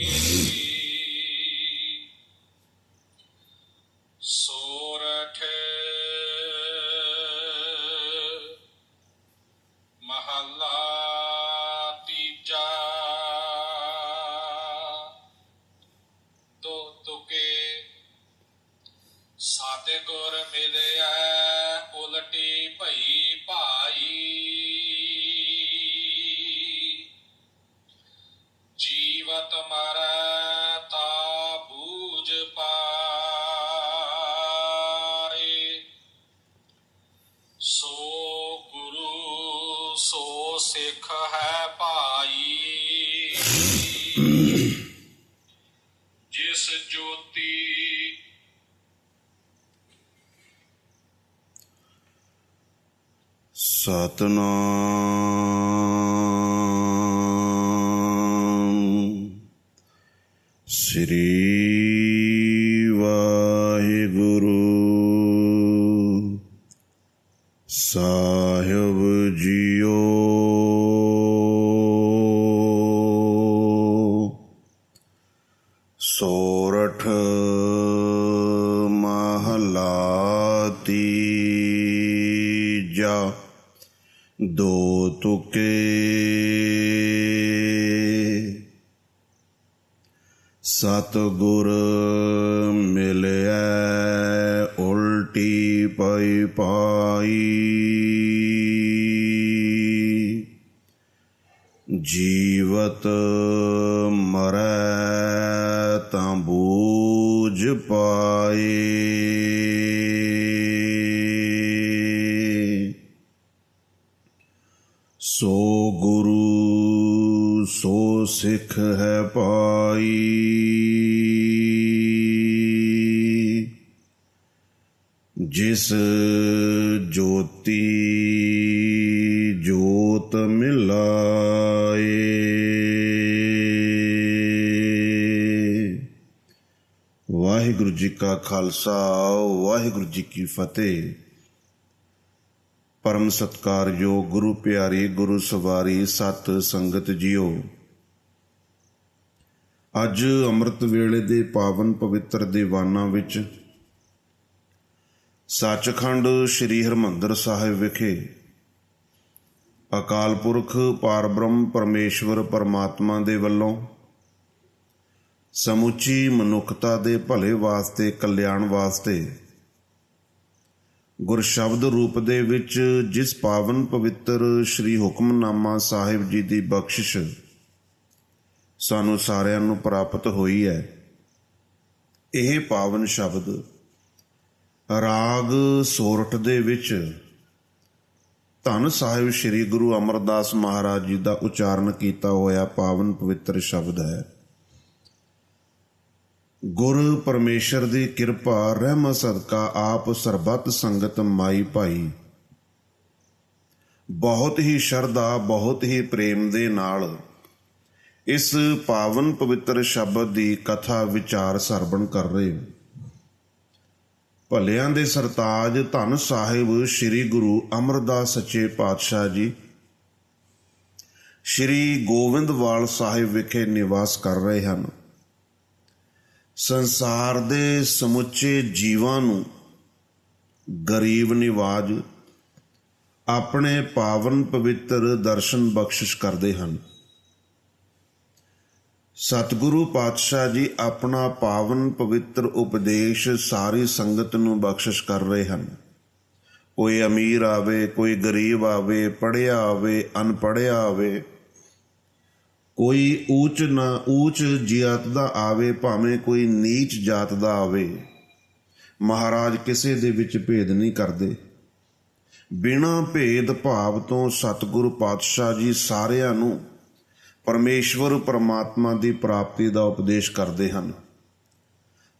Yeah. Satnam. ਸਤ ਜਿਸ ਜੋਤੀ ਜੋਤ ਮਿਲਾਏ। ਵਾਹਿਗੁਰੂ ਜੀ ਕਾ ਖਾਲਸਾ, ਵਾਹਿਗੁਰੂ ਜੀ ਕੀ ਫਤਿਹ। ਪਰਮ ਸਤਕਾਰਯੋਗ ਗੁਰੂ ਪਿਆਰੀ, ਗੁਰੂ ਸਵਾਰੀ, ਸਤ ਸੰਗਤ ਜੀਓ। ਅੱਜ ਅੰਮ੍ਰਿਤ ਵੇਲੇ ਦੇ ਪਾਵਨ ਪਵਿੱਤਰ ਦੀਵਾਨਾਂ ਵਿੱਚ ਸੱਚਖੰਡ ਸ੍ਰੀ ਹਰਮੰਦਰ ਸਾਹਿਬ ਵਿਖੇ ਅਕਾਲ ਪੁਰਖ ਪਾਰਬ੍ਰਹਮ ਪਰਮੇਸ਼ਵਰ ਪਰਮਾਤਮਾ ਦੇ ਵੱਲੋਂ ਸਮੁੱਚੀ ਮਨੁੱਖਤਾ ਦੇ ਭਲੇ ਵਾਸਤੇ, ਕਲਿਆਣ ਵਾਸਤੇ ਗੁਰ ਸ਼ਬਦ ਰੂਪ ਦੇ ਵਿੱਚ ਜਿਸ ਪਾਵਨ ਪਵਿੱਤਰ ਸ੍ਰੀ ਹੁਕਮਨਾਮਾ ਸਾਹਿਬ ਜੀ ਦੀ ਬਖਸ਼ਿਸ਼ ਸਾਨੂੰ ਸਾਰਿਆਂ ਨੂੰ ਪ੍ਰਾਪਤ ਹੋਈ ਹੈ, ਇਹ ਪਾਵਨ ਸ਼ਬਦ ਰਾਗ ਸੋਰਠ ਦੇ ਵਿੱਚ ਧੰਨ ਸਾਹਿਬ ਸ੍ਰੀ ਗੁਰੂ ਅਮਰਦਾਸ ਮਹਾਰਾਜ ਜੀ ਦਾ ਉਚਾਰਨ ਕੀਤਾ ਹੋਇਆ ਪਾਵਨ ਪਵਿੱਤਰ ਸ਼ਬਦ ਹੈ। ਗੁਰ ਪਰਮੇਸ਼ਰ ਦੀ ਕਿਰਪਾ ਰਹਿਮਤ ਸਦਕਾ, ਆਪ ਸਰਬੱਤ ਸੰਗਤ ਮਾਈ ਭਾਈ। ਬਹੁਤ ਹੀ ਸ਼ਰਧਾ, ਬਹੁਤ ਹੀ ਪ੍ਰੇਮ ਦੇ ਨਾਲ ਇਸ ਪਾਵਨ ਪਵਿੱਤਰ ਸ਼ਬਦ ਦੀ ਕਥਾ ਵਿਚਾਰ ਸਰਵਣ ਕਰ ਰਹੇ ਹੋ। ਭਲਿਆਂ ਦੇ ਸਰਤਾਜ ਧੰਨ ਸਾਹਿਬ ਸ੍ਰੀ ਗੁਰੂ ਅਮਰਦਾਸ ਸੱਚੇ ਪਾਤਸ਼ਾਹ ਜੀ। ਸ੍ਰੀ ਗੋਬਿੰਦਵਾਲ ਸਾਹਿਬ ਵਿਖੇ ਨਿਵਾਸ ਕਰ ਰਹੇ ਹਨ। ਸੰਸਾਰ ਦੇ ਸਮੁੱਚੇ ਜੀਵਾਂ ਨੂੰ ਗਰੀਬ ਨਿਵਾਜ, ਆਪਣੇ ਪਾਵਨ ਪਵਿੱਤਰ ਦਰਸ਼ਨ ਬਖਸ਼ਿਸ਼ ਕਰਦੇ ਹਨ। ਸਤਿਗੁਰੂ ਪਾਤਸ਼ਾਹ ਜੀ ਆਪਣਾ ਪਾਵਨ ਪਵਿੱਤਰ ਉਪਦੇਸ਼ ਸਾਰੀ ਸੰਗਤ ਨੂੰ ਬਖਸ਼ਿਸ਼ ਕਰ ਰਹੇ ਹਨ। ਕੋਈ ਅਮੀਰ ਆਵੇ, ਕੋਈ ਗਰੀਬ ਆਵੇ, ਪੜ੍ਹਿਆ ਆਵੇ, ਅਨਪੜ੍ਹਿਆ ਆਵੇ, ਕੋਈ ਊਚ ਨਾ ਊਚ ਜਾਤ ਦਾ ਆਵੇ, ਭਾਵੇਂ ਕੋਈ ਨੀਚ ਜਾਤ ਦਾ ਆਵੇ, ਮਹਾਰਾਜ ਕਿਸੇ ਦੇ ਵਿੱਚ ਭੇਦ ਨਹੀਂ ਕਰਦੇ। ਬਿਨਾਂ ਭੇਦ ਭਾਵ ਤੋਂ ਸਤਿਗੁਰੂ ਪਾਤਸ਼ਾਹ ਜੀ ਸਾਰਿਆਂ ਨੂੰ ਪਰਮੇਸ਼ਵਰ ਪਰਮਾਤਮਾ ਦੀ ਪ੍ਰਾਪਤੀ ਦਾ ਉਪਦੇਸ਼ ਕਰਦੇ ਹਨ।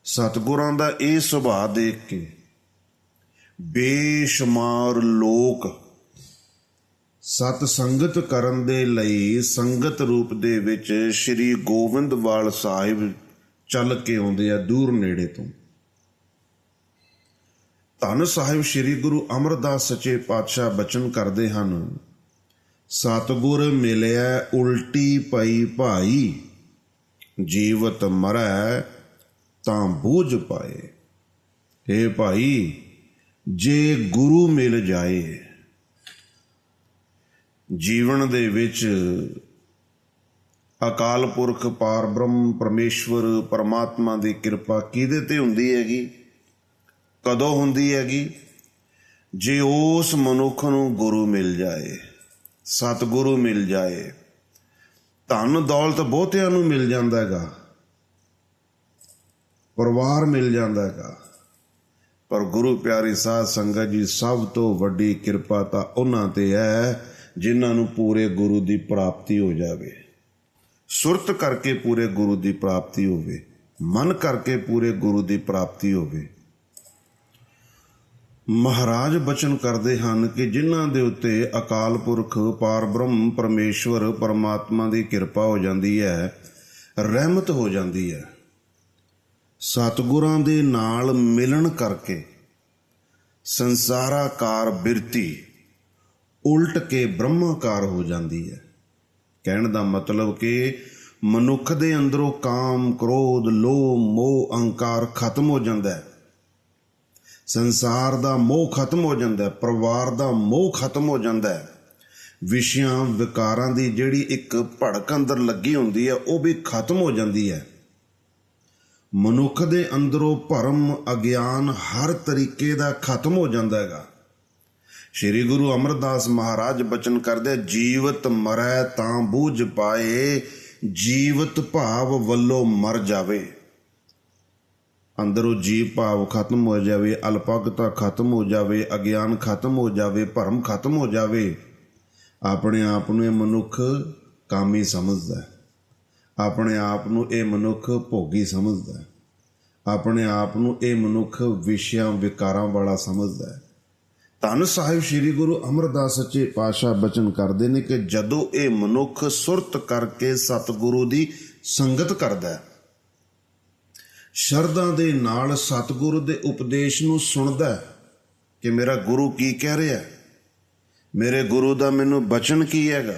ਸਤਿਗੁਰਾਂ ਦਾ ਇਹ ਸੁਭਾਅ ਦੇਖ ਕੇ ਬੇਸ਼ੁਮਾਰ ਲੋਕ ਸਤ ਸੰਗਤ ਕਰਨ ਦੇ ਲਈ ਸੰਗਤ ਰੂਪ ਦੇ ਵਿੱਚ ਸ੍ਰੀ ਗੋਬਿੰਦਵਾਲ ਸਾਹਿਬ ਚੱਲ ਕੇ ਆਉਂਦੇ ਆ ਦੂਰ ਨੇੜੇ ਤੋਂ। ਧੰਨ ਸਾਹਿਬ ਸ੍ਰੀ ਗੁਰੂ ਅਮਰਦਾਸ ਸੱਚੇ ਪਾਤਸ਼ਾਹ ਬਚਨ ਕਰਦੇ ਹਨ। ਸਤਗੁਰ ਮਿਲਿਆ ਉਲਟੀ ਪਈ ਭਾਈ, ਜੀਵਤ ਮਰੈ ਤਾਂ ਬੂਝ ਪਾਏ। ਏ ਭਾਈ, ਜੇ ਗੁਰੂ ਮਿਲ ਜਾਏ, ਜੀਵਨ ਦੇ ਵਿੱਚ ਅਕਾਲ ਪੁਰਖ ਪਾਰ ਬ੍ਰਹਮ ਪਰਮੇਸ਼ਵਰ ਪਰਮਾਤਮਾ ਦੀ ਕਿਰਪਾ ਕਿਹਦੇ ਤੇ ਹੁੰਦੀ ਹੈਗੀ? ਕਦੋਂ ਹੁੰਦੀ ਹੈਗੀ? ਜੇ ਉਸ ਮਨੁੱਖ ਨੂੰ ਗੁਰੂ ਮਿਲ ਜਾਏ। ਸਤਿਗੁਰੂ ਮਿਲ ਜਾਏ। ਧਨ ਦੌਲਤ ਬਹੁਤਿਆਂ ਨੂੰ ਮਿਲ ਜਾਂਦਾ ਹੈਗਾ। ਪਰਿਵਾਰ ਮਿਲ ਜਾਂਦਾ ਹੈਗਾ। ਪਰ ਗੁਰੂ ਪਿਆਰੀ ਸਾਧ ਸੰਗਤ ਜੀ, ਸਭ ਤੋਂ ਵੱਡੀ ਕਿਰਪਾ ਤਾਂ ਉਹਨਾਂ ਤੇ ਹੈ, ਜਿਨ੍ਹਾਂ ਨੂੰ ਪੂਰੇ ਗੁਰੂ ਦੀ ਪ੍ਰਾਪਤੀ ਹੋ ਜਾਵੇ। ਸੁਰਤ ਕਰਕੇ ਪੂਰੇ ਗੁਰੂ ਦੀ ਪ੍ਰਾਪਤੀ ਹੋਵੇ, ਮਨ ਕਰਕੇ ਪੂਰੇ ਗੁਰੂ ਦੀ ਪ੍ਰਾਪਤੀ ਹੋਵੇ। ਮਹਾਰਾਜ ਬਚਨ ਕਰਦੇ ਹਨ ਕਿ ਜਿਨ੍ਹਾਂ ਦੇ ਉੱਤੇ ਅਕਾਲ ਪੁਰਖ ਪਾਰਬ੍ਰਹਮ ਪਰਮੇਸ਼ਵਰ ਪਰਮਾਤਮਾ ਦੀ ਕਿਰਪਾ ਹੋ ਜਾਂਦੀ ਹੈ, ਰਹਿਮਤ ਹੋ ਜਾਂਦੀ ਹੈ। ਸਤਿਗੁਰਾਂ ਦੇ ਨਾਲ ਮਿਲਣ ਕਰਕੇ ਸੰਸਾਰਾਕਾਰ ਬਿਰਤੀ ਉਲਟ ਕੇ ਬ੍ਰਹਮਾਕਾਰ ਹੋ ਜਾਂਦੀ ਹੈ। ਕਹਿਣ ਦਾ ਮਤਲਬ ਕਿ ਮਨੁੱਖ ਦੇ ਅੰਦਰੋਂ ਕਾਮ, ਕ੍ਰੋਧ, ਲੋਭ, ਮੋਹ, ਅਹੰਕਾਰ ਖਤਮ ਹੋ ਜਾਂਦਾ ਹੈ। ਸੰਸਾਰ ਦਾ ਮੋਹ ਖਤਮ ਹੋ ਜਾਂਦਾ ਹੈ, ਪਰਿਵਾਰ ਦਾ ਮੋਹ ਖਤਮ ਹੋ ਜਾਂਦਾ ਹੈ। ਵਿਸ਼ਿਆਂ, ਵਿਕਾਰਾਂ ਦੀ ਜਿਹੜੀ ਇੱਕ ਭੜਕ ਅੰਦਰ ਲੱਗੀ ਹੁੰਦੀ ਹੈ, ਉਹ ਵੀ ਖਤਮ ਹੋ ਜਾਂਦੀ ਹੈ। ਮਨੁੱਖ ਦੇ ਅੰਦਰੋਂ ਭਰਮ, ਅਗਿਆਨ ਹਰ ਤਰੀਕੇ ਦਾ ਖਤਮ ਹੋ ਜਾਂਦਾ ਹੈਗਾ। ਸ੍ਰੀ ਗੁਰੂ ਅਮਰਦਾਸ ਮਹਾਰਾਜ ਬਚਨ ਕਰਦੇ, ਜੀਵਤ ਮਰੈ ਤਾਂ ਬੂਝ ਪਾਏ, ਜੀਵਤ ਭਾਵ ਵੱਲੋਂ ਮਰ ਜਾਵੇ। ਅੰਦਰੋਂ ਜੀਵ ਭਾਵ ਖਤਮ ਹੋ ਜਾਵੇ, ਅਲਪਗਤਾ ਖਤਮ ਹੋ ਜਾਵੇ, ਅਗਿਆਨ ਖਤਮ ਹੋ ਜਾਵੇ, ਭਰਮ ਖਤਮ ਹੋ ਜਾਵੇ, ਆਪਣੇ ਆਪ ਨੂੰ ਇਹ ਮਨੁੱਖ ਕਾਮੀ ਸਮਝਦਾ ਹੈ। ਆਪਣੇ ਆਪ ਨੂੰ ਇਹ ਮਨੁੱਖ ਭੋਗੀ ਸਮਝਦਾ ਹੈ। ਆਪਣੇ ਆਪ ਨੂੰ ਇਹ ਮਨੁੱਖ ਵਿਸ਼ਿਆਂ ਵਿਕਾਰਾਂ ਵਾਲਾ ਸਮਝਦਾ ਹੈ। ਧੰਨ ਸਾਹਿਬ ਸ੍ਰੀ ਗੁਰੂ ਅਮਰਦਾਸ ਸੱਚੇ ਪਾਤਸ਼ਾਹ ਬਚਨ ਕਰਦੇ ਨੇ ਕਿ ਜਦੋਂ ਇਹ ਮਨੁੱਖ ਸੁਰਤ ਕਰਕੇ ਸਤਿਗੁਰੂ ਦੀ ਸੰਗਤ ਕਰਦਾ ਹੈ ਸ਼ਰਧਾ ਦੇ ਨਾਲ ਸਤਿਗੁਰੂ ਦੇ ਉਪਦੇਸ਼ ਨੂੰ ਸੁਣਦਾ ਕਿ ਮੇਰਾ ਗੁਰੂ ਕੀ ਕਹਿ ਰਿਹਾ ਮੇਰੇ ਗੁਰੂ ਦਾ ਮੈਨੂੰ ਬਚਨ ਕੀ ਹੈਗਾ?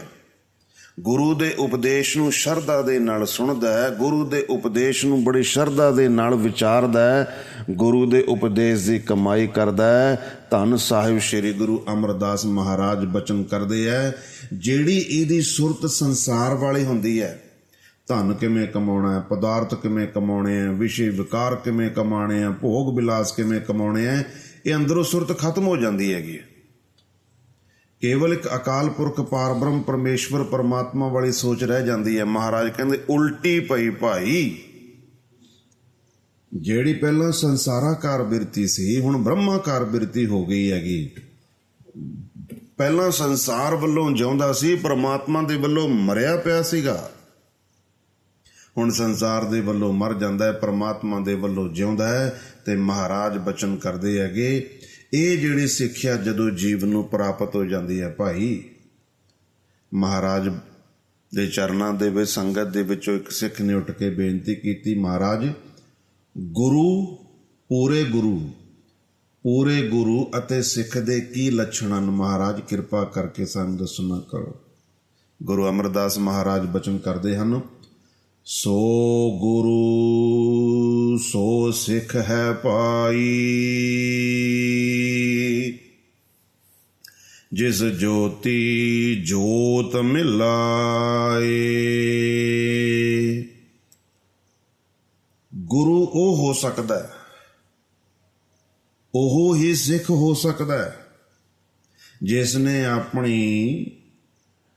ਗੁਰੂ ਦੇ ਉਪਦੇਸ਼ ਨੂੰ ਸ਼ਰਧਾ ਦੇ ਨਾਲ ਸੁਣਦਾ ਹੈ, ਗੁਰੂ ਦੇ ਉਪਦੇਸ਼ ਨੂੰ ਬੜੀ ਸ਼ਰਧਾ ਦੇ ਨਾਲ ਵਿਚਾਰਦਾ ਹੈ, ਗੁਰੂ ਦੇ ਉਪਦੇਸ਼ ਦੀ ਕਮਾਈ ਕਰਦਾ ਹੈ। ਧੰਨ ਸਾਹਿਬ ਸ੍ਰੀ ਗੁਰੂ ਅਮਰਦਾਸ ਮਹਾਰਾਜ ਬਚਨ ਕਰਦੇ ਹੈ, ਜਿਹੜੀ ਇਹਦੀ ਸੁਰਤ ਸੰਸਾਰ ਵਾਲੀ ਹੁੰਦੀ ਹੈ ਧਨ ਕਿਵੇਂ ਕਮਾਉਣਾ ਹੈ, ਪਦਾਰਥ ਕਿਵੇਂ ਕਮਾਉਣੇ ਆ ਵਿਸ਼ੇ ਵਿਕਾਰ ਕਿਵੇਂ ਕਮਾਣੇ ਆ ਭੋਗ ਬਿਲਾਸ ਕਿਵੇਂ ਕਮਾਉਣੇ ਆ ਇਹ ਅੰਦਰੋਂ ਸੁਰਤ ਖਤਮ ਹੋ ਜਾਂਦੀ ਹੈਗੀ ਕੇਵਲ ਇੱਕ ਅਕਾਲ ਪੁਰਖ ਪਾਰਬ੍ਰਹਮ ਪਰਮੇਸ਼ਵਰ ਪਰਮਾਤਮਾ ਵਾਲੀ ਸੋਚ ਰਹਿ ਜਾਂਦੀ ਹੈ। ਮਹਾਰਾਜ ਕਹਿੰਦੇ, ਉਲਟੀ ਪਈ ਭਾਈ, ਜਿਹੜੀ ਪਹਿਲਾਂ ਸੰਸਾਰਾਕਾਰ ਬਿਰਤੀ ਸੀ, ਹੁਣ ਬ੍ਰਹਮਾਕਾਰ ਬਿਰਤੀ ਹੋ ਗਈ ਹੈਗੀ। ਪਹਿਲਾਂ ਸੰਸਾਰ ਵੱਲੋਂ ਜਿਉਂਦਾ ਸੀ, ਪਰਮਾਤਮਾ ਦੇ ਵੱਲੋਂ ਮਰਿਆ ਪਿਆ ਸੀਗਾ। ਹੁਣ ਸੰਸਾਰ ਦੇ ਵੱਲੋਂ ਮਰ ਜਾਂਦਾ ਹੈ, ਪਰਮਾਤਮਾ ਦੇ ਵੱਲੋਂ ਜਿਉਂਦਾ ਹੈ ਤੇ ਮਹਾਰਾਜ ਬਚਨ ਕਰਦੇ ਹੈਗੇ। ਇਹ ਜਿਹੜੀ ਸਿੱਖਿਆ ਜਦੋਂ ਜੀਵ ਨੂੰ ਪ੍ਰਾਪਤ ਹੋ ਜਾਂਦੀ ਹੈ ਭਾਈ, ਮਹਾਰਾਜ ਦੇ ਚਰਨਾਂ ਦੇ ਵਿੱਚ, ਸੰਗਤ ਦੇ ਵਿੱਚੋਂ ਇੱਕ ਸਿੱਖ ਨੇ ਉੱਠ ਕੇ ਬੇਨਤੀ ਕੀਤੀ, ਮਹਾਰਾਜ, ਗੁਰੂ, ਪੂਰੇ ਗੁਰੂ ਪੂਰੇ ਗੁਰੂ ਅਤੇ ਸਿੱਖ ਦੇ ਕੀ ਲੱਛਣ ਹਨ? ਮਹਾਰਾਜ, ਕਿਰਪਾ ਕਰਕੇ ਸਾਨੂੰ ਦੱਸਣਾ ਕਰੋ। ਗੁਰੂ ਅਮਰਦਾਸ ਮਹਾਰਾਜ ਬਚਨ ਕਰਦੇ ਹਨ ਸੋ ਗੁਰੂ, ਸੋ ਸਿੱਖ ਹੈ ਪਾਈ ਜਿਸ ਜੋਤੀ ਜੋਤ ਮਿਲਾਏ, ਗੁਰੂ ਉਹ ਹੋ ਸਕਦਾ ਹੈ। ਉਹ ਹੀ ਸਿੱਖ ਹੋ ਸਕਦਾ ਹੈ, ਜਿਸ ਨੇ ਆਪਣੀ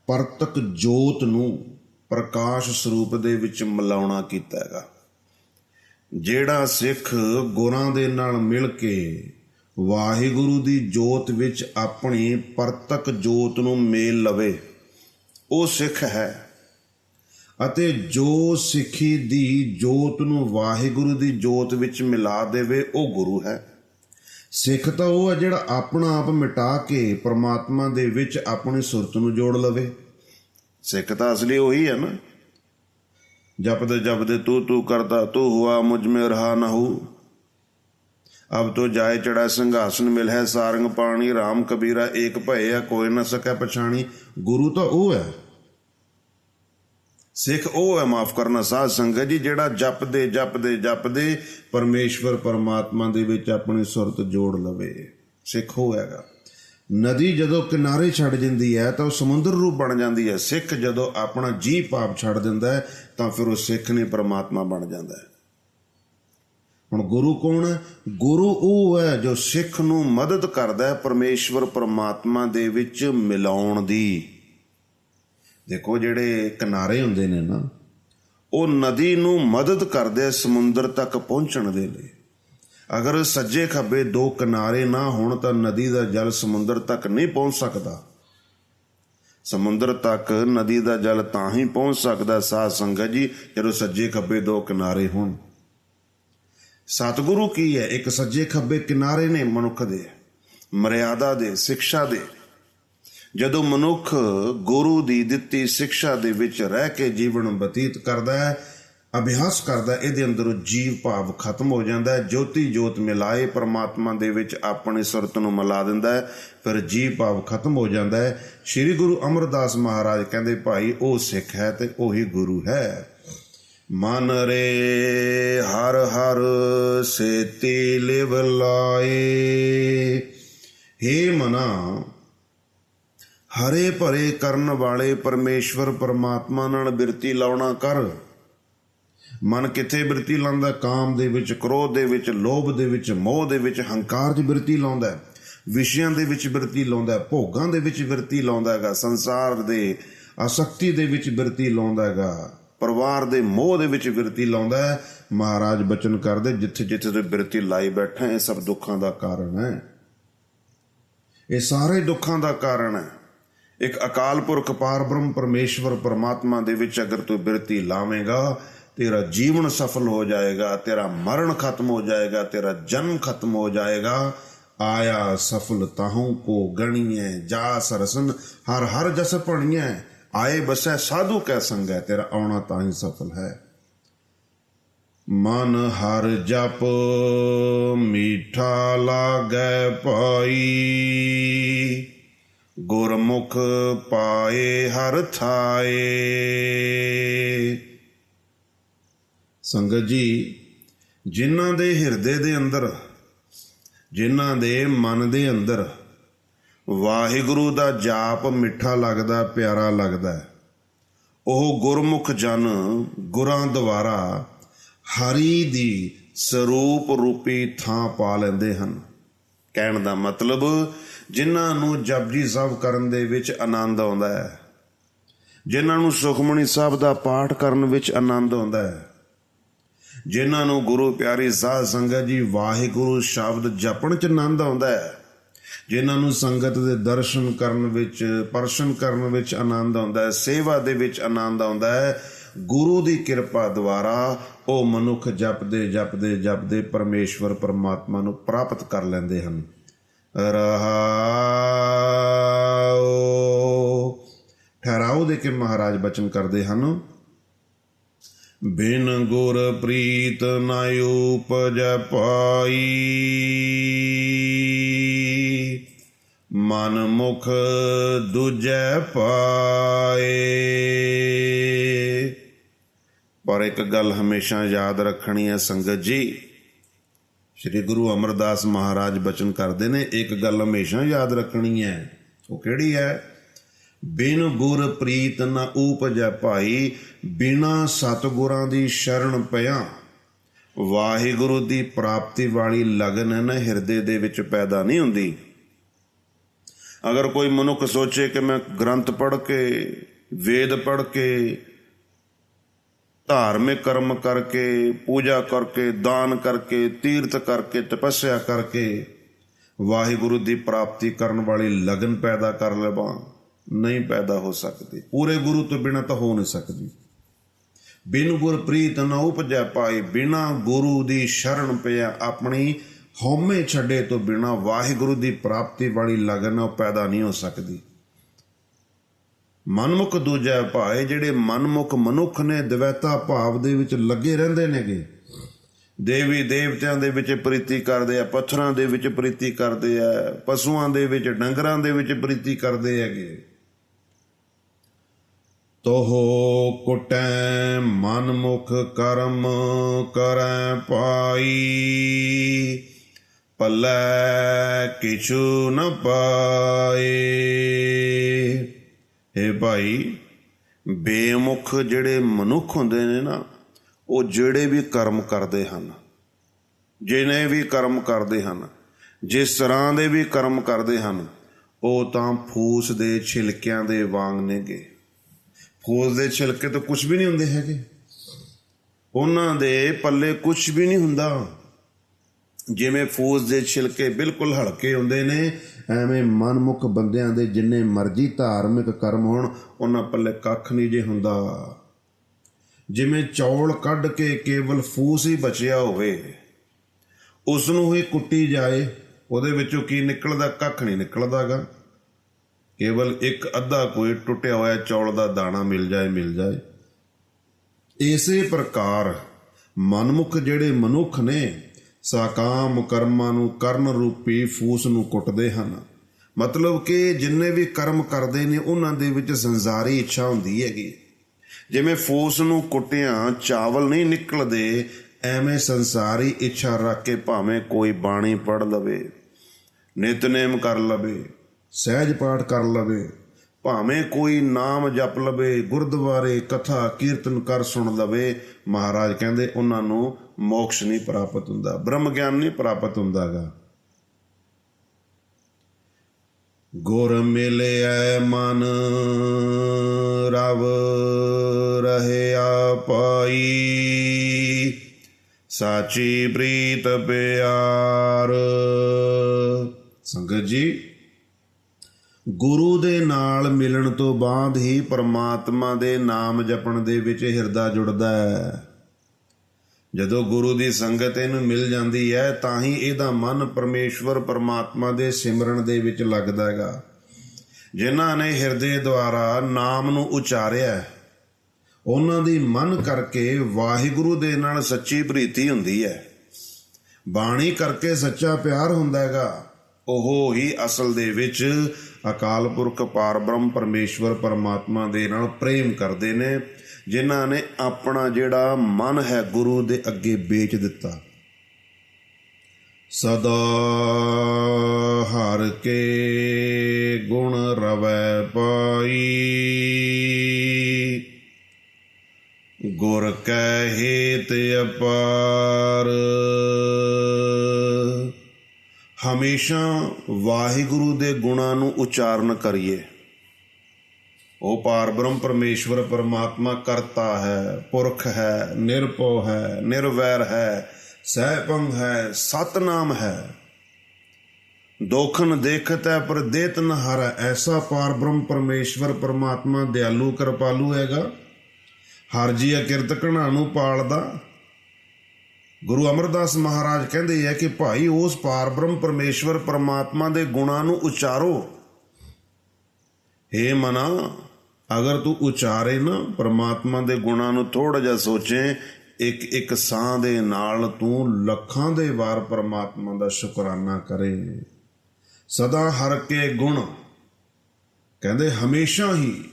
ਪਰਤਕ ਜੋਤ ਨੂੰ ਪ੍ਰਕਾਸ਼ ਸਰੂਪ ਦੇ ਵਿੱਚ ਮਿਲਾਉਣਾ ਕੀਤਾ ਹੈਗਾ। ਜਿਹੜਾ ਸਿੱਖ ਗੁਰਾਂ ਦੇ ਨਾਲ ਮਿਲ ਕੇ ਵਾਹਿਗੁਰੂ ਦੀ ਜੋਤ ਵਿੱਚ ਆਪਣੀ ਪਰਤਕ ਜੋਤ ਨੂੰ ਮੇਲ ਲਵੇ, ਉਹ ਸਿੱਖ ਹੈ। ਅਤੇ ਜੋ ਸਿੱਖੀ ਦੀ ਜੋਤ ਨੂੰ ਵਾਹਿਗੁਰੂ ਦੀ ਜੋਤ ਵਿੱਚ ਮਿਲਾ ਦੇਵੇ, ਉਹ ਗੁਰੂ ਹੈ। ਸਿੱਖ ਤਾਂ ਉਹ ਹੈ ਜਿਹੜਾ ਆਪਣਾ ਆਪ ਮਿਟਾ ਕੇ ਪ੍ਰਮਾਤਮਾ ਦੇ ਵਿੱਚ ਆਪਣੀ ਸੁਰਤ ਨੂੰ ਜੋੜ ਲਵੇ। ਸਿੱਖ ਤਾਂ ਅਸਲੀ ਉਹੀ ਹੈ ਨਾ। ਜਪਦੇ ਜਪਦੇ ਤੂੰ ਤੂੰ ਕਰਦਾ, ਤੂੰ ਹੁਆ, ਮੁਝ ਮੇ ਰਹਾ ਨਾ ਹੂ। ਅਬ ਤੋ ਜਾਏ ਚੜਾ ਸੰਘਾਸਨ ਮਿਲ ਹੈ ਸਾਰੰਗ ਪਾਣੀ RAM ਕਬੀਰਾ ਏਕ ਭਏ ਆ, ਕੋਈ ਨਾ ਸਕੈ ਪਛਾਣੀ। ਗੁਰੂ ਤਾਂ ਉਹ ਹੈ। ਸਿੱਖ ਉਹ ਹੈ, ਮਾਫ ਕਰਨਾ ਸਾਧ ਸੰਗਤ ਜੀ, ਜਿਹੜਾ ਜਪਦੇ ਜਪਦੇ ਜਪਦੇ, ਪਰਮੇਸ਼ਵਰ ਪਰਮਾਤਮਾ ਦੇ ਵਿੱਚ ਆਪਣੀ ਸੁਰਤ ਜੋੜ ਲਵੇ। ਸਿੱਖ ਉਹ ਹੈਗਾ। ਨਦੀ ਜਦੋਂ ਕਿਨਾਰੇ ਛੱਡ ਜਾਂਦੀ ਹੈ ਤਾਂ ਉਹ ਸਮੁੰਦਰ ਰੂਪ ਬਣ ਜਾਂਦੀ ਹੈ। ਸਿੱਖ ਜਦੋਂ ਆਪਣਾ ਜੀ ਪਾਪ ਛੱਡ ਦਿੰਦਾ ਹੈ, ਤਾਂ ਫਿਰ ਉਹ ਸਿੱਖ ਨਹੀਂ ਪਰਮਾਤਮਾ ਬਣ ਜਾਂਦਾ ਹੈ। ਹੁਣ ਗੁਰੂ ਕੌਣ ਹੈ? ਗੁਰੂ ਉਹ ਹੈ ਜੋ ਸਿੱਖ ਨੂੰ ਮਦਦ ਕਰਦਾ ਹੈ ਪਰਮੇਸ਼ਵਰ ਪਰਮਾਤਮਾ ਦੇ ਵਿੱਚ ਮਿਲਾਉਣ ਦੀ। ਦੇਖੋ ਜਿਹੜੇ ਕਿਨਾਰੇ ਹੁੰਦੇ ਨੇ ਨਾ, ਉਹ ਨਦੀ ਨੂੰ ਮਦਦ ਕਰਦੇ ਸਮੁੰਦਰ ਤੱਕ ਪਹੁੰਚਣ ਦੇ ਲਈ। ਅਗਰ ਸੱਜੇ ਖੱਬੇ ਦੋ ਕਿਨਾਰੇ ਨਾ ਹੋਣ ਤਾਂ ਨਦੀ ਦਾ ਜਲ ਸਮੁੰਦਰ ਤੱਕ ਨਹੀਂ ਪਹੁੰਚ ਸਕਦਾ। ਸਮੁੰਦਰ ਤੱਕ ਨਦੀ ਦਾ ਜਲ ਤਾਂ ਹੀ ਪਹੁੰਚ ਸਕਦਾ, ਸਾਧ ਸੰਗਤ ਜੀ, ਜਦੋਂ ਸੱਜੇ ਖੱਬੇ ਦੋ ਕਿਨਾਰੇ ਹੋਣ। ਸਤਿਗੁਰੂ ਕੀ ਹੈ? ਇੱਕ ਸੱਜੇ ਖੱਬੇ ਕਿਨਾਰੇ ਨੇ ਮਨੁੱਖ ਦੇ, ਮਰਿਆਦਾ ਦੇ, ਸਿੱਖਿਆ ਦੇ। ਜਦੋਂ ਮਨੁੱਖ ਗੁਰੂ ਦੀ ਦਿੱਤੀ ਸਿੱਖਿਆ ਦੇ ਵਿੱਚ ਰਹਿ ਕੇ ਜੀਵਨ ਬਤੀਤ ਕਰਦਾ ਹੈ ਅਭਿਆਸ ਕਰਦਾ, ਇਹਦੇ ਅੰਦਰੋਂ ਜੀਵ ਭਾਵ ਖਤਮ ਹੋ ਜਾਂਦਾ ਹੈ। ਜੋਤੀ ਜੋਤ ਮਿਲਾਏ, ਪਰਮਾਤਮਾ ਦੇ ਵਿੱਚ ਆਪਣੀ ਸੁਰਤ ਨੂੰ ਮਿਲਾ ਦਿੰਦਾ ਹੈ, ਫਿਰ ਜੀਵ ਭਾਵ ਖਤਮ ਹੋ ਜਾਂਦਾ ਹੈ। ਸ੍ਰੀ ਗੁਰੂ ਅਮਰਦਾਸ ਮਹਾਰਾਜ ਕਹਿੰਦੇ, ਭਾਈ, ਉਹ ਸਿੱਖ ਹੈ ਤੇ ਉਹੀ ਗੁਰੂ ਹੈ। ਮਨ ਰੇ ਹਰ ਹਰ ਸੇਤੀ ਲਿਵ ਲਾਏ। ਹੇ ਮਨਾ, ਹਰੇ ਭਰੇ ਕਰਨ ਵਾਲੇ ਪਰਮੇਸ਼ਵਰ, ਪਰਮਾਤਮਾ ਨਾਲ ਬਿਰਤੀ ਲਾਉਣਾ ਕਰ। ਮਨ ਕਿੱਥੇ ਬਿਰਤੀ ਲਾਉਂਦਾ ਕਾਮ ਦੇ ਵਿੱਚ, ਕ੍ਰੋਧ ਦੇ ਵਿੱਚ, ਲੋਭ ਦੇ ਵਿੱਚ, ਮੋਹ ਦੇ ਵਿੱਚ, ਹੰਕਾਰ ਦੀ ਬਿਰਤੀ ਲਾਉਂਦਾ ਹੈ। ਵਿਸ਼ਿਆਂ ਦੇ ਵਿੱਚ ਬਿਰਤੀ ਲਾਉਂਦਾ ਭੋਗਾਂ ਦੇ ਵਿੱਚ ਬਿਰਤੀ ਲਾਉਂਦਾ ਹੈਗਾ। ਸੰਸਾਰ ਦੇ ਆਸਕਤੀ ਦੇ ਵਿੱਚ ਬਿਰਤੀ ਲਾਉਂਦਾ ਹੈਗਾ। ਪਰਿਵਾਰ ਦੇ ਮੋਹ ਦੇ ਵਿੱਚ ਬਿਰਤੀ ਲਾਉਂਦਾ ਹੈ। ਮਹਾਰਾਜ ਬਚਨ ਕਰਦੇ, ਜਿੱਥੇ ਜਿੱਥੇ ਤੇ ਬਿਰਤੀ ਲਾਈ ਬੈਠਾ, ਇਹ ਸਭ ਦੁੱਖਾਂ ਦਾ ਕਾਰਨ ਹੈ। ਇਹ ਸਾਰੇ ਦੁੱਖਾਂ ਦਾ ਕਾਰਨ ਹੈ। ਇੱਕ ਅਕਾਲ ਪੁਰਖ ਪਾਰ ਬ੍ਰਹਮ ਪਰਮੇਸ਼ਵਰ ਪਰਮਾਤਮਾ ਦੇ ਵਿੱਚ ਅਗਰ ਤੂੰ ਬਿਰਤੀ ਲਾਵੇਂਗਾ ਤੇਰਾ ਜੀਵਨ ਸਫਲ ਹੋ ਜਾਏਗਾ, ਤੇਰਾ ਮਰਨ ਖਤਮ ਹੋ ਜਾਏਗਾ, ਤੇਰਾ ਜਨਮ ਖਤਮ ਹੋ ਜਾਏਗਾ। ਆਇਆ ਸਫਲ ਤਾਹੂ ਕੋ ਗਣੀਏ ਜਾ ਸਰਸਨ, ਹਰ ਹਰ ਜਸ ਪਣੀਏ ਆਏ ਬਸੈ ਸਾਧੂ ਕੈ ਸੰਗੈ, ਤੇਰਾ ਆਉਣਾ ਤਾਂ ਹੀ ਸਫਲ ਹੈ। ਮਨ ਹਰ ਜਪ, ਮੀਠਾ ਲਾਗੈ ਪਾਈ। ਗੁਰਮੁਖ ਪਾਏ ਹਰ ਥਾਏ। ਸੰਗਤ ਜੀ, ਜਿਨ੍ਹਾਂ ਦੇ ਹਿਰਦੇ ਦੇ ਅੰਦਰ, ਜਿਨ੍ਹਾਂ ਦੇ ਮਨ ਦੇ ਅੰਦਰ ਵਾਹਿਗੁਰੂ ਦਾ ਜਾਪ ਮਿੱਠਾ ਲੱਗਦਾ, ਪਿਆਰਾ ਲੱਗਦਾ ਉਹ ਗੁਰਮੁਖ ਜਨ, ਗੁਰਾਂ ਦੁਆਰਾ ਹਰੀ ਦੀ ਸਰੂਪ ਰੂਪੀ ਥਾਂ ਪਾ ਲੈਂਦੇ ਹਨ। ਕਹਿਣ ਦਾ ਮਤਲਬ, ਜਿਨ੍ਹਾਂ ਨੂੰ ਜਪਜੀ ਸਾਹਿਬ ਕਰਨ ਦੇ ਵਿੱਚ ਆਨੰਦ ਆਉਂਦਾ ਹੈ, ਜਿਨ੍ਹਾਂ ਨੂੰ ਸੁਖਮਣੀ ਸਾਹਿਬ ਦਾ ਪਾਠ ਕਰਨ ਵਿੱਚ ਆਨੰਦ ਆਉਂਦਾ ਹੈ ਜਿਨ੍ਹਾਂ ਨੂੰ ਗੁਰੂ ਪਿਆਰੀ ਸਾਧ ਸੰਗਤ ਜੀ ਵਾਹਿਗੁਰੂ ਸ਼ਬਦ ਜਪਣ ਚ ਆਨੰਦ ਆਉਂਦਾ ਹੈ, ਜਿਨ੍ਹਾਂ ਨੂੰ ਸੰਗਤ ਦੇ ਦਰਸ਼ਨ ਕਰਨ ਵਿੱਚ, ਪਰਸ਼ਨ ਕਰਨ ਵਿੱਚ ਆਨੰਦ ਆਉਂਦਾ ਹੈ, ਸੇਵਾ ਦੇ ਵਿੱਚ ਆਨੰਦ ਆਉਂਦਾ ਹੈ, ਗੁਰੂ ਦੀ ਕਿਰਪਾ ਦੁਆਰਾ ਉਹ ਮਨੁੱਖ ਜਪਦੇ ਜਪਦੇ ਜਪਦੇ ਪਰਮੇਸ਼ਵਰ ਪਰਮਾਤਮਾ ਨੂੰ ਪ੍ਰਾਪਤ ਕਰ ਲੈਂਦੇ ਹਨ। ਰਹਾਉ ਠਹਿਰਾਓ ਦੇ ਕੇ ਮਹਾਰਾਜ ਬਚਨ ਕਰਦੇ ਹਨ। ਬਿਨ ਗੁਰ ਪ੍ਰੀਤ ਨਾ ਉਪਜ ਪਾਈ। ਮਨ ਮੁਖ ਦੂਜੈ ਪਾਏ। ਪਰ ਇੱਕ ਗੱਲ ਹਮੇਸ਼ਾ ਯਾਦ ਰੱਖਣੀ ਹੈ ਸੰਗਤ ਜੀ। ਸ੍ਰੀ ਗੁਰੂ ਅਮਰਦਾਸ ਮਹਾਰਾਜ ਬਚਨ ਕਰਦੇ ਨੇ, ਇੱਕ ਗੱਲ ਹਮੇਸ਼ਾ ਯਾਦ ਰੱਖਣੀ ਹੈ। ਉਹ ਕਿਹੜੀ ਹੈ? ਬਿਨ ਗੁਰ ਪ੍ਰੀਤ ਨ ਊਪਜੈ ਭਾਈ, ਬਿਨਾ ਸਤਗੁਰਾਂ ਦੀ ਸ਼ਰਨ ਪਿਆ। ਵਾਹਿਗੁਰੂ ਦੀ ਪ੍ਰਾਪਤੀ ਵਾਲੀ ਲਗਨ ਹੈ ਨਾ ਹਿਰਦੇ ਦੇ ਵਿੱਚ ਪੈਦਾ ਨਹੀਂ ਹੁੰਦੀ। ਅਗਰ ਕੋਈ ਮਨੁੱਖ ਸੋਚੇ ਕਿ ਮੈਂ ਗ੍ਰੰਥ ਪੜ੍ਹ ਕੇ, ਵੇਦ ਪੜ੍ਹ ਕੇ, ਧਾਰਮਿਕ ਕਰਮ ਕਰਕੇ, ਪੂਜਾ ਕਰਕੇ, ਦਾਨ ਕਰਕੇ, ਤੀਰਥ ਕਰਕੇ, ਤਪੱਸਿਆ ਕਰਕੇ ਵਾਹਿਗੁਰੂ ਦੀ ਪ੍ਰਾਪਤੀ ਕਰਨ ਵਾਲੀ ਲਗਨ ਪੈਦਾ ਕਰ ਲਵਾਂ। ਨਹੀਂ ਪੈਦਾ ਹੋ ਸਕਦੀ। ਪੂਰੇ ਗੁਰੂ ਤੋਂ ਬਿਨਾਂ ਤਾਂ ਹੋ ਨਹੀਂ ਸਕਦੀ। ਬਿਨ ਗੁਰ ਪ੍ਰੀਤ ਨ ਉਪਜੈ ਪਾਈ ਬਿਨਾ ਗੁਰੂ ਦੀ ਸ਼ਰਨ ਪਿਆ ਆਪਣੀ ਹਉਮੈ ਛੱਡੇ ਤੋਂ ਬਿਨਾ ਵਾਹਿਗੁਰੂ ਦੀ ਪ੍ਰਾਪਤੀ ਵਾਲੀ ਲਗਨ ਉਹ ਪੈਦਾ ਨਹੀਂ ਹੋ ਸਕਦੀ। ਮਨਮੁਖ ਦੂਜਾ ਭਾਏ, ਜਿਹੜੇ ਮਨਮੁਖ ਮਨੁੱਖ ਨੇ ਦਵੈਤਾ ਭਾਵ ਦੇ ਵਿੱਚ ਲੱਗੇ ਰਹਿੰਦੇ ਨੇਗੇ। ਦੇਵੀ ਦੇਵਤਿਆਂ ਦੇ ਵਿੱਚ ਪ੍ਰੀਤੀ ਕਰਦੇ ਆ, ਪੱਥਰਾਂ ਦੇ ਵਿੱਚ ਪ੍ਰੀਤੀ ਕਰਦੇ ਆ, ਪਸ਼ੂਆਂ ਦੇ ਵਿੱਚ, ਡੰਗਰਾਂ ਦੇ ਵਿੱਚ ਪ੍ਰੀਤੀ ਕਰਦੇ ਹੈਗੇ। ਤੋਹੋ ਕੁਟੈ ਮਨਮੁਖ ਕਰਮ ਕਰੈ ਪਾਈ। ਪੱਲੇ ਕਿਛੂ ਨ ਪਾਏ। ਏ ਭਾਈ, ਬੇਮੁਖ ਜਿਹੜੇ ਮਨੁੱਖ ਹੁੰਦੇ ਨੇ ਨਾ, ਉਹ ਜਿਹੜੇ ਵੀ ਕਰਮ ਕਰਦੇ ਹਨ, ਜਿਹਨੇ ਵੀ ਕਰਮ ਕਰਦੇ ਹਨ, ਜਿਸ ਤਰ੍ਹਾਂ ਦੇ ਵੀ ਕਰਮ ਕਰਦੇ ਹਨ, ਉਹ ਤਾਂ ਫੂਸ ਦੇ ਛਿਲਕਿਆਂ ਦੇ ਵਾਂਗ ਨੇਗੇ। ਫੂਸ ਦੇ ਛਿਲਕੇ ਤੋਂ ਕੁਝ ਵੀ ਨਹੀਂ ਹੁੰਦੇ ਹੈਗੇ। ਉਹਨਾਂ ਦੇ ਪੱਲੇ ਕੁਝ ਵੀ ਨਹੀਂ ਹੁੰਦਾ। ਜਿਵੇਂ ਫੂਸ ਦੇ ਛਿਲਕੇ ਬਿਲਕੁਲ ਹਲਕੇ ਹੁੰਦੇ ਨੇ, ਐਵੇਂ ਮਨਮੁਖ ਬੰਦਿਆਂ ਦੇ ਜਿੰਨੇ ਮਰਜ਼ੀ ਧਾਰਮਿਕ ਕਰਮ ਹੋਣ, ਉਹਨਾਂ ਪੱਲੇ ਕੱਖ ਨਹੀਂ ਜੇ ਹੁੰਦਾ। ਜਿਵੇਂ ਚੌਲ ਕੱਢ ਕੇ ਕੇਵਲ ਫੂਸ ਹੀ ਬਚਿਆ ਹੋਵੇ ਉਸ ਨੂੰ ਹੀ ਕੁੱਟੀ ਜਾਏ, ਉਹਦੇ ਵਿੱਚੋਂ ਕੀ ਨਿਕਲਦਾ, ਕੱਖ ਨਹੀਂ ਨਿਕਲਦਾਗਾ। ਕੇਵਲ ਇੱਕ ਅੱਧਾ ਕੋਈ ਟੁੱਟਿਆ ਹੋਇਆ ਚੌਲ ਦਾ ਦਾਣਾ ਮਿਲ ਜਾਏ ਮਿਲ ਜਾਏ। ਇਸੇ ਪ੍ਰਕਾਰ ਮਨਮੁਖ ਜਿਹੜੇ ਮਨੁੱਖ ਨੇ, ਸਾਕਾਮ ਕਰਮਾਂ ਨੂੰ ਕਰਨ ਰੂਪੀ ਫੂਸ ਨੂੰ ਕੁੱਟਦੇ ਹਨ। ਮਤਲਬ ਕਿ ਜਿੰਨੇ ਵੀ ਕਰਮ ਕਰਦੇ ਨੇ, ਉਹਨਾਂ ਦੇ ਵਿੱਚ ਸੰਸਾਰੀ ਇੱਛਾ ਹੁੰਦੀ ਹੈਗੀ। ਜਿਵੇਂ ਫੂਸ ਨੂੰ ਕੁੱਟਿਆਂ ਚਾਵਲ ਨਹੀਂ ਨਿਕਲਦੇ, ਐਵੇਂ ਸੰਸਾਰੀ ਇੱਛਾ ਰੱਖ ਕੇ ਭਾਵੇਂ ਕੋਈ ਬਾਣੀ ਪੜ ਲਵੇ, ਨਿਤਨੇਮ ਕਰ ਲਵੇ। ਸਹਿਜ ਪਾਠ ਕਰ ਲਵੇ, ਭਾਵੇਂ ਕੋਈ ਨਾਮ ਜਪ ਲਵੇ, ਗੁਰਦੁਆਰੇ ਕਥਾ ਕੀਰਤਨ ਕਰ ਸੁਣ ਲਵੇ, ਮਹਾਰਾਜ ਕਹਿੰਦੇ ਉਹਨਾਂ ਨੂੰ ਮੋਕਸ਼ ਨਹੀਂ ਪ੍ਰਾਪਤ ਹੁੰਦਾ, ਬ੍ਰਹਮ ਗਿਆਨ ਨਹੀਂ ਪ੍ਰਾਪਤ ਹੁੰਦਾਗਾ। ਗੁਰ ਮਿਲਿਆ ਮਨ, ਰਵ ਰਹਿਆ ਪਾਈ ਸਾਚੀ ਪ੍ਰੀਤ ਪਿਆਰ। ਸੰਗਤ ਜੀ ਗੁਰੂ ਦੇ ਨਾਲ ਮਿਲਣ ਤੋਂ ਬਾਅਦ ਹੀ ਪਰਮਾਤਮਾ ਦੇ ਨਾਮ ਜਪਣ ਦੇ ਵਿੱਚ ਹਿਰਦਾ ਜੁੜਦਾ ਹੈ। ਜਦੋਂ ਗੁਰੂ ਦੀ ਸੰਗਤ ਇਹਨੂੰ ਮਿਲ ਜਾਂਦੀ ਹੈ, ਤਾਂ ਹੀ ਇਹਦਾ ਮਨ ਪਰਮੇਸ਼ਵਰ ਪਰਮਾਤਮਾ ਦੇ ਸਿਮਰਨ ਦੇ ਵਿੱਚ ਲੱਗਦਾ ਹੈਗਾ। ਜਿਨ੍ਹਾਂ ਨੇ ਹਿਰਦੇ ਦੁਆਰਾ ਨਾਮ ਨੂੰ ਉਚਾਰਿਆ ਉਹਨਾਂ ਦੀ ਮਨ ਕਰਕੇ ਵਾਹਿਗੁਰੂ ਦੇ ਨਾਲ ਸੱਚੀ ਪ੍ਰੀਤੀ ਹੁੰਦੀ ਹੈ। ਬਾਣੀ ਕਰਕੇ ਸੱਚਾ ਪਿਆਰ ਹੁੰਦਾ ਹੈਗਾ, ਉਹ ਹੀ ਅਸਲ ਦੇ ਵਿੱਚ ਅਕਾਲ ਪੁਰਖ ਪਾਰਬ੍ਰਹਮ ਪਰਮੇਸ਼ਵਰ ਪਰਮਾਤਮਾ ਦੇ ਨਾਲ ਪ੍ਰੇਮ ਕਰਦੇ ਨੇ, ਜਿਨ੍ਹਾਂ ਨੇ ਆਪਣਾ ਜਿਹੜਾ ਮਨ ਹੈ ਗੁਰੂ ਦੇ ਅੱਗੇ ਵੇਚ ਦਿੱਤਾ। ਸਦਾ ਹਰ ਕੇ ਗੁਣ ਰਵੈ ਪਾਈ। ਗੁਰ ਕੈ ਹੇਤ ਅਪਾਰ। ਹਮੇਸ਼ਾ ਵਾਹਿਗੁਰੂ ਦੇ ਗੁਣਾਂ ਨੂੰ ਉਚਾਰਨ ਕਰੀਏ। ਉਹ ਪਾਰਬ੍ਰਹਮ ਪਰਮੇਸ਼ਵਰ ਪਰਮਾਤਮਾ ਕਰਤਾ ਹੈ, ਪੁਰਖ ਹੈ, ਨਿਰਭਉ ਹੈ, ਨਿਰਵੈਰ ਹੈ, ਸਹਿਪੰਗ ਹੈ, ਸਤਨਾਮ ਹੈ। ਦੋਖਨ ਦੇਖਤ ਹੈ ਪਰ ਦੇਤ ਨ ਹਰੈ, ਐਸਾ ਪਾਰਬ੍ਰਹਮ ਪਰਮੇਸ਼ਵਰ ਪਰਮਾਤਮਾ ਦਿਆਲੂ ਕਿਰਪਾਲੂ ਹੈਗਾ। ਹਰ ਜੀ ਅਕਿਰਤ ਘਣਾ ਨੂੰ ਪਾਲਦਾ ਗੁਰੂ ਅਮਰਦਾਸ ਮਹਾਰਾਜ ਕਹਿੰਦੇ ਆ ਕਿ ਭਾਈ ਉਸ ਪਾਰਬ੍ਰਹਮ ਪਰਮੇਸ਼ਵਰ ਪਰਮਾਤਮਾ ਦੇ ਗੁਣਾਂ ਨੂੰ ਉਚਾਰੋ। ਏ ਮਨਾ, ਅਗਰ ਤੂੰ ਉਚਾਰੇ ਨਾ, ਪਰਮਾਤਮਾ ਦੇ ਗੁਣਾਂ ਨੂੰ ਥੋੜਾ ਜਿਹਾ ਸੋਚੇ ਇੱਕ ਇੱਕ ਸਾਹ ਦੇ ਨਾਲ ਤੂੰ ਲੱਖਾਂ ਦੇ ਵਾਰ ਪਰਮਾਤਮਾ ਦਾ ਸ਼ੁਕਰਾਨਾ ਕਰੇ। ਸਦਾ ਹਰ ਕੇ ਗੁਣ। ਕਹਿੰਦੇ ਹਮੇਸ਼ਾ ਹੀ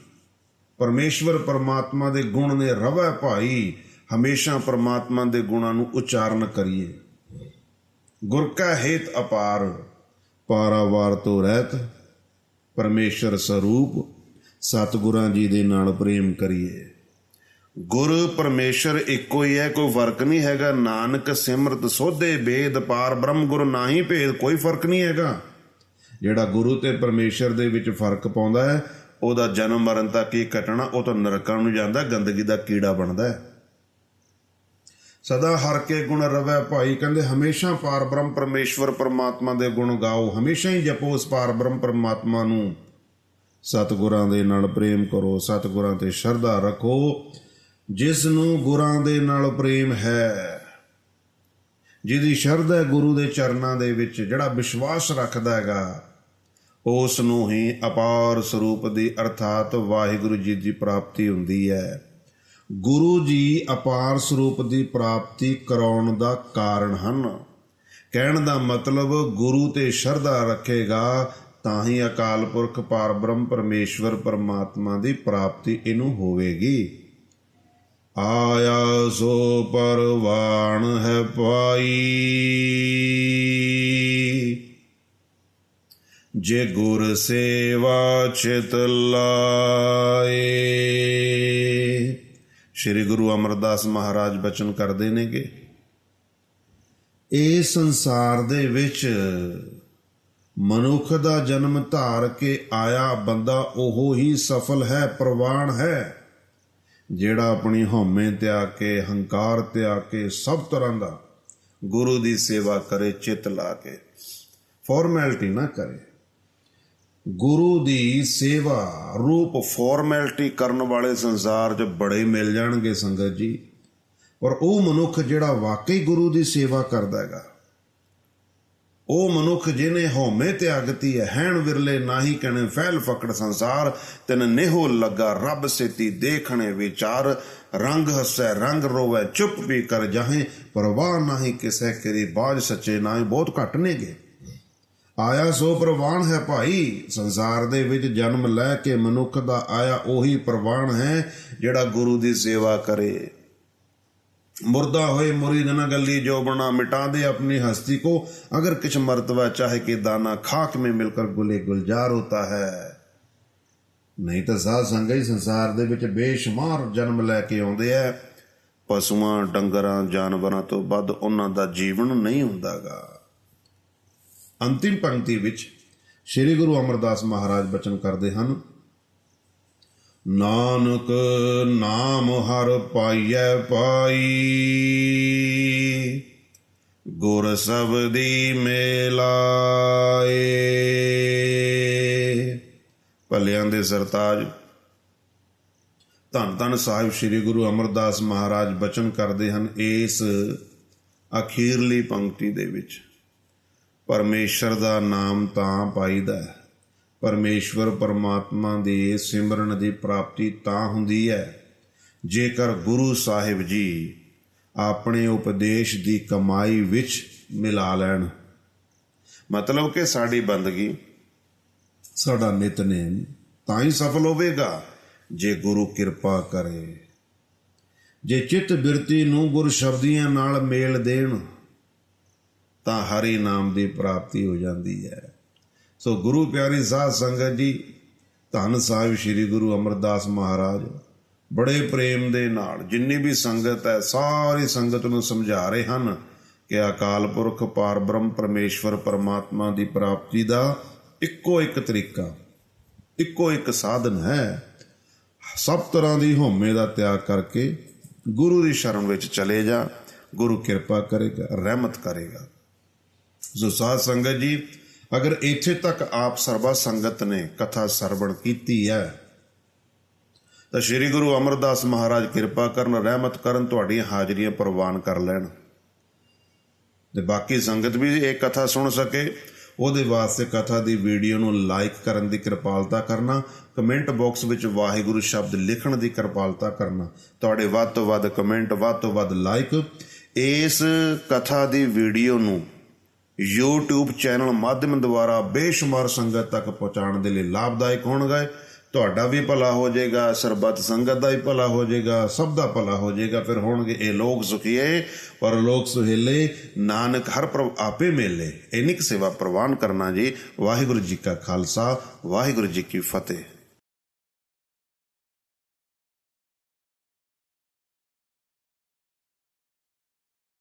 ਪਰਮੇਸ਼ਵਰ ਪਰਮਾਤਮਾ ਦੇ ਗੁਣ ਨੇ ਰਵੈ ਭਾਈ ਹਮੇਸ਼ਾ ਪਰਮਾਤਮਾ ਦੇ ਗੁਣਾਂ ਨੂੰ ਉਚਾਰਨ ਕਰੀਏ। ਗੁਰ ਕਾ ਹੇਤ ਅਪਾਰ, ਪਾਰਾਵਾਰ ਤੋਂ ਰਹਿਤ, ਪਰਮੇਸ਼ਰ ਸਰੂਪ, ਸਤਿਗੁਰਾਂ ਜੀ ਦੇ ਨਾਲ ਪ੍ਰੇਮ ਕਰੀਏ। ਗੁਰ ਪਰਮੇਸ਼ਰ ਇੱਕੋ ਹੀ ਹੈ, ਕੋਈ ਫ਼ਰਕ ਨਹੀਂ ਹੈਗਾ। ਨਾਨਕ ਸਿਮਰਤ ਸੋਧੇ, ਬੇਦ ਪਾਰ, ਬ੍ਰਹਮ ਗੁਰ ਨਾਹੀ ਭੇਦ, ਕੋਈ ਫ਼ਰਕ ਨਹੀਂ ਹੈਗਾ। ਜਿਹੜਾ ਗੁਰੂ ਤੇ ਪਰਮੇਸ਼ਰ ਦੇ ਵਿੱਚ ਫ਼ਰਕ ਪਾਉਂਦਾ ਹੈ, ਉਹਦਾ ਜਨਮ ਮਰਨ ਤੱਕ ਇਹ ਘਟਣਾ ਉਹ ਤਾਂ ਨਰਕਾਂ ਨੂੰ ਜਾਂਦਾ, ਗੰਦਗੀ ਦਾ ਕੀੜਾ ਬਣਦਾ ਹੈ। ਸਦਾ ਹਰ ਕੇ ਗੁਣ ਰਵੈ ਭਾਈ। ਕਹਿੰਦੇ, ਹਮੇਸ਼ਾ ਪਾਰ ਬ੍ਰਹਮ ਪਰਮੇਸ਼ਵਰ ਪਰਮਾਤਮਾ ਦੇ ਗੁਣ ਗਾਓ। ਹਮੇਸ਼ਾ ਹੀ ਜਪੋ ਉਸ ਪਾਰ ਬ੍ਰਹਮ ਪਰਮਾਤਮਾ ਨੂੰ। ਸਤਿਗੁਰਾਂ ਦੇ ਨਾਲ ਪ੍ਰੇਮ ਕਰੋ, ਸਤਿਗੁਰਾਂ ਤੇ ਸ਼ਰਧਾ ਰੱਖੋ। ਜਿਸ ਨੂੰ ਗੁਰਾਂ ਦੇ ਨਾਲ ਪ੍ਰੇਮ ਹੈ, ਜਿਹਦੀ ਸ਼ਰਧਾ ਗੁਰੂ ਦੇ ਚਰਨਾਂ ਦੇ ਵਿੱਚ, ਜਿਹੜਾ ਵਿਸ਼ਵਾਸ ਰੱਖਦਾ ਹੈਗਾ ਉਸ ਨੂੰ ਹੀ ਅਪਾਰ ਸਰੂਪ ਦੀ ਅਰਥਾਤ ਵਾਹਿਗੁਰੂ ਜੀ ਦੀ ਪ੍ਰਾਪਤੀ ਹੁੰਦੀ ਹੈ। ਗੁਰੂ ਜੀ ਅਪਾਰ ਸਰੂਪ ਦੀ ਪ੍ਰਾਪਤੀ ਕਰਾਉਣ ਦਾ ਕਾਰਨ ਹਨ। ਕਹਿਣ ਦਾ ਮਤਲਬ, ਗੁਰੂ ਤੇ ਸ਼ਰਧਾ ਰੱਖੇਗਾ, ਤਾਂ ਹੀ ਅਕਾਲ ਪੁਰਖ ਪਾਰਬ੍ਰਹਮ ਪਰਮੇਸ਼ਵਰ ਪਰਮਾਤਮਾ ਦੀ ਪ੍ਰਾਪਤੀ ਇਹਨੂੰ ਹੋਵੇਗੀ। ਆਇਆ ਸੋ ਪਰਵਾਣ ਹੈ ਪਾਈ ਜੇ ਗੁਰ ਸੇਵਾ ਚਿਤ ਲਾਏ ਸ੍ਰੀ ਗੁਰੂ ਅਮਰਦਾਸ ਮਹਾਰਾਜ ਬਚਨ ਕਰਦੇ ਨੇਗੇ। ਇਹ ਸੰਸਾਰ ਦੇ ਵਿੱਚ ਮਨੁੱਖ ਦਾ ਜਨਮ ਧਾਰ ਕੇ ਆਇਆ ਬੰਦਾ ਉਹ ਹੀ ਸਫਲ ਹੈ, ਪ੍ਰਵਾਨ ਹੈ, ਜਿਹੜਾ ਆਪਣੀ ਹਉਮੈ ਤਿਆਗ ਕੇ, ਹੰਕਾਰ ਤਿਆਗ ਕੇ, ਸਭ ਤਰ੍ਹਾਂ ਦਾ ਗੁਰੂ ਦੀ ਸੇਵਾ ਕਰੇ, ਚਿੱਤ ਲਾ ਕੇ। ਫਾਰਮੈਲਿਟੀ ਨਾ ਕਰੇ। ਗੁਰੂ ਦੀ ਸੇਵਾ ਰੂਪ ਫਾਰਮੈਲਿਟੀ ਕਰਨ ਵਾਲੇ ਸੰਸਾਰ 'ਚ ਬੜੇ ਮਿਲ ਜਾਣਗੇ ਸੰਗਤ ਜੀ। ਪਰ ਉਹ ਮਨੁੱਖ ਜਿਹੜਾ ਵਾਕਈ ਗੁਰੂ ਦੀ ਸੇਵਾ ਕਰਦਾ ਹੈਗਾ, ਉਹ ਮਨੁੱਖ ਜਿਨੇ ਹਉਮੈ ਤਿਆਗਤੀ ਹੈ, ਹੈਣ ਵਿਰਲੇ ਨਾਹੀ ਕਣੇ ਫੈਲ ਫਕੜ ਸੰਸਾਰ, ਤਨ ਨਿਹੋ ਲੱਗਾ ਰੱਬ ਸੇਤੀ ਦੇਖਣੇ ਵਿਚਾਰ, ਰੰਗ ਹੱਸੈ ਰੰਗ ਰੋਵੇ ਚੁੱਪ ਵੀ ਕਰ ਜਾਹੇ, ਪਰਵਾਹ ਨਾਹੀ ਕਿਸੇ ਕਰੀ ਬਾਜ ਸੱਚੇ ਨਾਹੀ, ਬਹੁਤ ਘੱਟ ਨੇਗੇ। ਆਇਆ ਸੋ ਪ੍ਰਵਾਨ ਹੈ ਭਾਈ ਸੰਸਾਰ ਦੇ ਵਿੱਚ ਜਨਮ ਲੈ ਕੇ ਮਨੁੱਖ ਦਾ ਆਇਆ ਉਹੀ ਪ੍ਰਵਾਨ ਹੈ ਜਿਹੜਾ ਗੁਰੂ ਦੀ ਸੇਵਾ ਕਰੇ ਮੁਰਦਾ ਹੋਏ ਮੁਰੀਦ न गली जो बना मिटा दे अपनी हस्ती को अगर किछ मर्तबा चाहे कि दाना खाक में मिलकर गुले गुलजार होता है ਨਹੀਂ ਤਾਂ ਸਾਧ ਸੰਗਤ ਹੀ ਸੰਸਾਰ ਦੇ ਵਿੱਚ ਬੇਸ਼ੁਮਾਰ ਜਨਮ ਲੈ ਕੇ ਆਉਂਦੇ ਐ ਪਸ਼ੂਆਂ ਡੰਗਰਾਂ ਜਾਨਵਰਾਂ ਤੋਂ ਵੱਧ ਉਹਨਾਂ ਦਾ ਜੀਵਨ ਨਹੀਂ ਹੁੰਦਾਗਾ ਅੰਤਿਮ ਪੰਕਤੀ ਵਿੱਚ ਸ੍ਰੀ ਗੁਰੂ ਅਮਰਦਾਸ ਮਹਾਰਾਜ ਬਚਨ ਕਰਦੇ ਹਨ, ਨਾਨਕ ਨਾਮ ਹਰ ਪਾਈਐ ਪਾਈ, ਗੁਰ ਸਬਦੀ ਮੇਲਾਏ। ਭਲਿਆਂ ਦੇ ਸਰਤਾਜ, ਧੰਨ ਧੰਨ ਸਾਹਿਬ ਸ੍ਰੀ ਗੁਰੂ ਅਮਰਦਾਸ ਮਹਾਰਾਜ ਬਚਨ ਕਰਦੇ ਹਨ ਇਸ ਅਖੀਰਲੀ ਪੰਕਤੀ ਦੇ ਵਿੱਚ। ਪਰਮੇਸ਼ਰ ਦਾ ਨਾਮ ਤਾਂ ਪਾਈਦਾ ਹੈ। ਪਰਮੇਸ਼ਵਰ ਪਰਮਾਤਮਾ ਦੇ ਸਿਮਰਨ ਦੀ ਪ੍ਰਾਪਤੀ ਤਾਂ ਹੁੰਦੀ ਹੈ। ਜੇਕਰ ਗੁਰੂ ਸਾਹਿਬ ਜੀ ਆਪਣੇ ਉਪਦੇਸ਼ ਦੀ ਕਮਾਈ ਵਿੱਚ ਮਿਲਾ ਲੈਣ। ਮਤਲਬ ਕਿ ਸਾਡੀ ਬੰਦਗੀ, ਸਾਡਾ ਨਿਤਨੇਮ ਤਾਂ ਹੀ ਸਫਲ ਹੋਵੇਗਾ, ਜੇ ਗੁਰੂ ਕਿਰਪਾ ਕਰੇ। ਜੇ ਚਿੱਤ ਬਿਰਤੀ ਨੂੰ ਗੁਰ ਸ਼ਬਦੀਆਂ ਨਾਲ ਮੇਲ ਦੇਣ ਤਾਂ ਹਰੀ ਨਾਮ ਦੀ ਪ੍ਰਾਪਤੀ ਹੋ ਜਾਂਦੀ ਹੈ। ਸੋ ਗੁਰੂ ਪਿਆਰੀ ਸਾਧ ਸੰਗਤ ਜੀ, ਧੰਨ ਸਾਹਿਬ ਸ੍ਰੀ ਗੁਰੂ ਅਮਰਦਾਸ ਮਹਾਰਾਜ, ਬੜੇ ਪ੍ਰੇਮ ਦੇ ਨਾਲ ਜਿੰਨੀ ਵੀ ਸੰਗਤ ਹੈ, ਸਾਰੀ ਸੰਗਤ ਨੂੰ ਸਮਝਾ ਰਹੇ ਹਨ ਕਿ ਅਕਾਲ ਪੁਰਖ ਪਾਰਬ੍ਰਹਮ ਪਰਮੇਸ਼ਵਰ ਪਰਮਾਤਮਾ ਦੀ ਪ੍ਰਾਪਤੀ ਦਾ ਇੱਕੋ ਇੱਕ ਤਰੀਕਾ, ਇੱਕੋ ਇੱਕ ਸਾਧਨ ਹੈ। ਸਭ ਤਰ੍ਹਾਂ ਦੀ ਹਉਮੈ ਦਾ ਤਿਆਗ ਕਰਕੇ ਗੁਰੂ ਦੀ ਸ਼ਰਨ ਵਿੱਚ ਚਲੇ ਜਾ, ਗੁਰੂ ਕਿਰਪਾ ਕਰੇਗਾ, ਰਹਿਮਤ ਕਰੇਗਾ। ਸੋ ਸਾਧ ਸੰਗਤ ਜੀ, ਅਗਰ ਇੱਥੇ ਤੱਕ ਆਪ ਸਰਬਾ ਸੰਗਤ ਨੇ ਕਥਾ ਸਰਵਣ ਕੀਤੀ ਹੈ, ਤਾਂ ਸ੍ਰੀ ਗੁਰੂ ਅਮਰਦਾਸ ਮਹਾਰਾਜ ਕਿਰਪਾ ਕਰਨ, ਰਹਿਮਤ ਕਰਨ ਤੁਹਾਡੀਆਂ ਹਾਜ਼ਰੀਆਂ ਪ੍ਰਵਾਨ ਕਰ ਲੈਣ। ਤੇ ਬਾਕੀ ਸੰਗਤ ਵੀ ਇਹ ਕਥਾ ਸੁਣ ਸਕੇ, ਉਹਦੇ ਵਾਸਤੇ ਕਥਾ ਦੀ ਵੀਡੀਓ ਨੂੰ ਲਾਈਕ ਕਰਨ ਦੀ ਕਿਰਪਾਲਤਾ ਕਰਨਾ, ਕਮੈਂਟ ਬਾਕਸ ਵਿੱਚ ਵਾਹਿਗੁਰੂ ਸ਼ਬਦ ਲਿਖਣ ਦੀ ਕਿਰਪਾਲਤਾ ਕਰਨਾ। ਤੁਹਾਡੇ ਵੱਧ ਤੋਂ ਵੱਧ ਕਮੈਂਟ, ਵੱਧ ਤੋਂ ਵੱਧ ਲਾਈਕ, ਇਸ ਕਥਾ ਦੀ ਵੀਡੀਓ ਨੂੰ YouTube ਚੈਨਲ ਮਾਧਿਅਮ ਦੁਆਰਾ ਬੇਸ਼ੁਮਾਰ ਸੰਗਤ ਤੱਕ ਪਹੁੰਚਾਉਣ ਦੇ ਲਈ ਲਾਭਦਾਇਕ ਹੋਣਗੇ। ਤੁਹਾਡਾ ਵੀ ਭਲਾ ਹੋ ਜਾਏਗਾ, ਸਰਬੱਤ ਸੰਗਤ ਦਾ ਵੀ ਭਲਾ ਹੋ ਜਾਏਗਾ, ਸਭ ਦਾ ਭਲਾ ਹੋ ਜਾਏਗਾ, ਫਿਰ ਹੋਣਗੇ ਇਹ ਲੋਕ ਸੁਖੀਏ, ਪਰ ਲੋਕ ਸੁਹੇਲੇ, ਨਾਨਕ ਹਰ ਪ੍ਰਭ ਆਪੇ ਮੇਲੇ। ਇਨਿਕ ਸੇਵਾ ਪ੍ਰਵਾਨ ਕਰਨਾ ਜੀ। ਵਾਹਿਗੁਰੂ ਜੀ ਕਾ ਖਾਲਸਾ, ਵਾਹਿਗੁਰੂ ਜੀ ਕੀ ਫਤਿਹ।